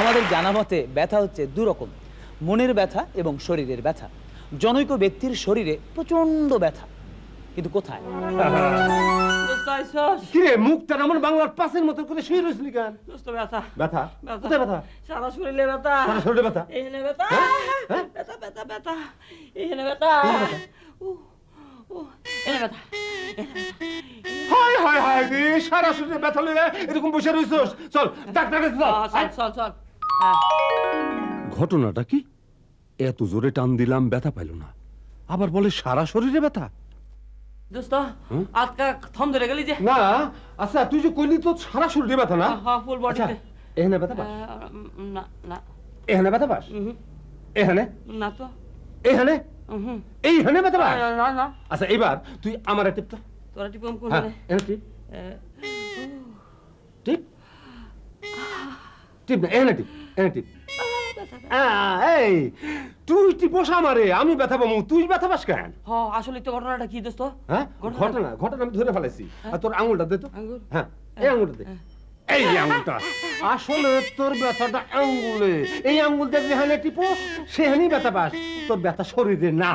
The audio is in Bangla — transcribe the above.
আমাদের জানা মতে ব্যথা হচ্ছে দু রকম। মনের ব্যথা এবং শরীরের ব্যথা। জনৈক ব্যক্তির শরীরে প্রচণ্ড ব্যথা। কিন্তু কোথায়? কিরে মুখটা এমন বাংলার পাশের মতো করে শুয়ে রয়েছিলি কেন? দোস্ত ব্যথা। ব্যথা? কোথায় ব্যথা? সারা শরীরে ব্যথা। সারা শরীরে ব্যথা? এইখানে ব্যথা। হ্যাঁ? ব্যথা ব্যথা ব্যথা। এইখানে ব্যথা। উহ, উহ, এখানে ব্যথা। হায় হায় হায় সারা শরীরে ব্যথা লেগে এরকম বসে রইছস। চল ডাক্তার কাছে চল। চল চল চল। হ্যাঁ ঘটনাটা কি? এত জোরে টান দিলাম ব্যথা পাইল না। আবার বলে সারা শরীরে ব্যথা? দোস্ত আজকা থম ধরে গেলি যে। না আচ্ছা তুই যে কইলি তো সারা শরীরে ব্যথা না? হ্যাঁ ফুল আচ্ছা বডিতে এখানে ব্যথা পাস? না না। এখানে ব্যথা পাস? এখানে? না তো। এখানে? এইখানে ব্যথা পাস? না, না না। আচ্ছা এবার তুই আমার টিপটা তোরা টিপম কোন হ্যাঁ এখানে টিপ। টিপ। টিপ না এখানে টিপ এখানে টিপ। এই তুই টিপস আমারে আমি ব্যথা পাবো তুই ব্যথা পাস কেন? হ আসলে তো ঘটনাটা কি দোস্ত? হ্যাঁ ঘটনা- ঘটনা আমি ধরে ফেলেছি আর তোর আঙুলটা দে তো? হ্যাঁ এই আঙুলটা দে। এই আঙুলটা। আসলে তোর ব্যথাটা আঙ্গুলে এই আঙ্গুল দেখবি হানে টিপস সেখানেই ব্যথা পাস। তোর ব্যথা শরীরে না।